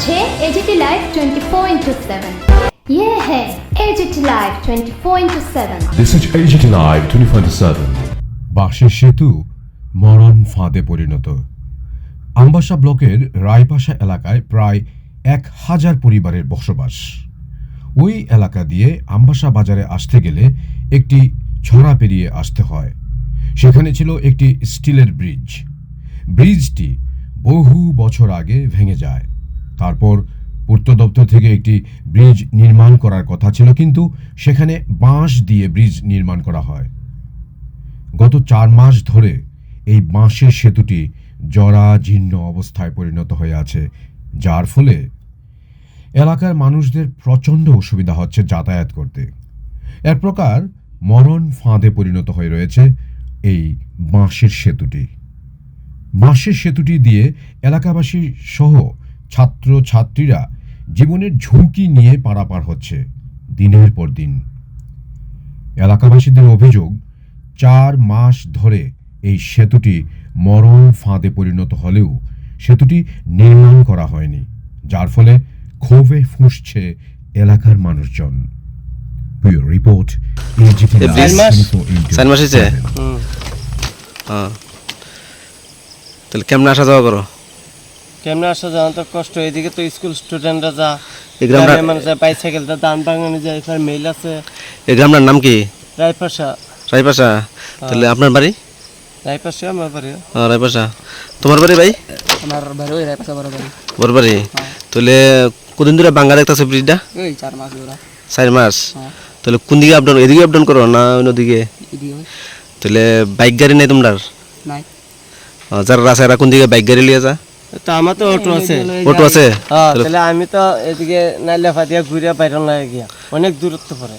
হচ্ছে AGT live twenty four into seven ইয়ে হ্যাঁ AGT live twenty four into seven This is AGT Live 24/7 বাঁশের সেতু মরণ ফাঁদে পরিণত। আমবাসা ব্লকের রায়পাশা এলাকায় প্রায় এক হাজার পরিবারের বসবাস। ওই এলাকা দিয়ে আমবাসা বাজারে আসতে গেলে একটি ছড়া পেরিয়ে আসতে হয়। সেখানে ছিল একটি স্টিলের ব্রিজ। ব্রিজটি বহু বছর আগে ভেঙে যায়। তারপর পূর্ত দপ্তর থেকে একটি ব্রিজ নির্মাণ করার কথা ছিল, কিন্তু সেখানে বাঁশ দিয়ে ব্রিজ নির্মাণ করা হয়। গত চার মাস ধরে এই বাঁশের সেতুটি জরাজীর্ণ অবস্থায় পরিণত হয়ে আছে, যার ফলে এলাকার মানুষদের প্রচণ্ড অসুবিধা হচ্ছে যাতায়াত করতে। এক প্রকার মরণ ফাঁদে পরিণত হয়ে রয়েছে এই বাঁশের সেতুটি। বাঁশের সেতুটি দিয়ে এলাকাবাসী সহ ছাত্র ছাত্রীরা জীবনের ঝুঁকি নিয়ে পারাপার হচ্ছে দিনের পর দিন। এলাকাবাসীদের অভিযোগ চার মাস ধরে এই সেতুটি মরণ ফাঁদে পরিণত হলেও সেতুটি নির্মাণ করা হয়নি যার ফলে ক্ষোভে ফুঁসছে এলাকার মানুষজন। রিপোর্ট AGT এ Live চার মাস? 24 into চার মাস হয়েছে? 7 হুম। তাহলে কেমন আসা যাওয়া করো? কেমনে আসা যাওয়া তো কষ্ট এদিকে তো স্কুল স্টুডেন্টরা যা এই গ্রামটা- গ্রামের মানুষ যায় বাইসাইকেল দান বাগানে যায় এখানে মেল আছে। এই গ্রামটার নাম কি? রায়পাশা। রায়পাশা। তাহলে আপনার বাড়ি? রায়পাশা আমার বাড়ি। হ্যাঁ রায়পাশা। তোমার বাড়ি ভাই? আমার বাড়ি ওই রায়পাশা বড় বাড়ি। বড় বাড়ি? তাহলে কদিন ধরে বাঙ্গা দেখতেছো ব্রিজটা? ওই চার মাস ধরে। চার মাস? হ্যাঁ। তাহলে কোন দিকে আপডাউন এদিকে আপডাউন করো না অন্যদিকে তাহলে বাইক গাড়ি নেই তোমার? নাই। যারা রাস্তায় কোন দিকে বাইক গাড়ি লিয়ে যা তো আমার তো অটো আছে। অটো আছে? হ্যাঁ তাহলে আমি তো এদিকে ঘুরে বাইরে লাগে গিয়া। অনেক দূরত্ব পড়ে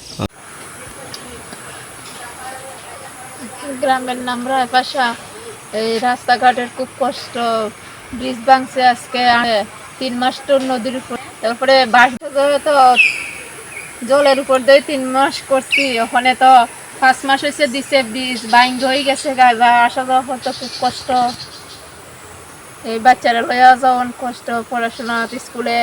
গ্রামের নাম রায়পাশা এই রাস্তাঘাটের খুব কষ্ট। ব্রিজ ভাঙছে আজকে তিন মাস তো নদীর উপর। তারপরে বাস ধরে তো জলের উপর দিয়ে তিন মাস করছি। ওখানে তো পাঁচ মাস হয়েছে দিছে ব্রিজ বাইং হয়ে গেছে গায়ে বা আসা যাওয়া করতে খুব কষ্ট। এই বাচ্চারা লইয়া যাওয়ান কষ্ট পড়াশোনা স্কুলে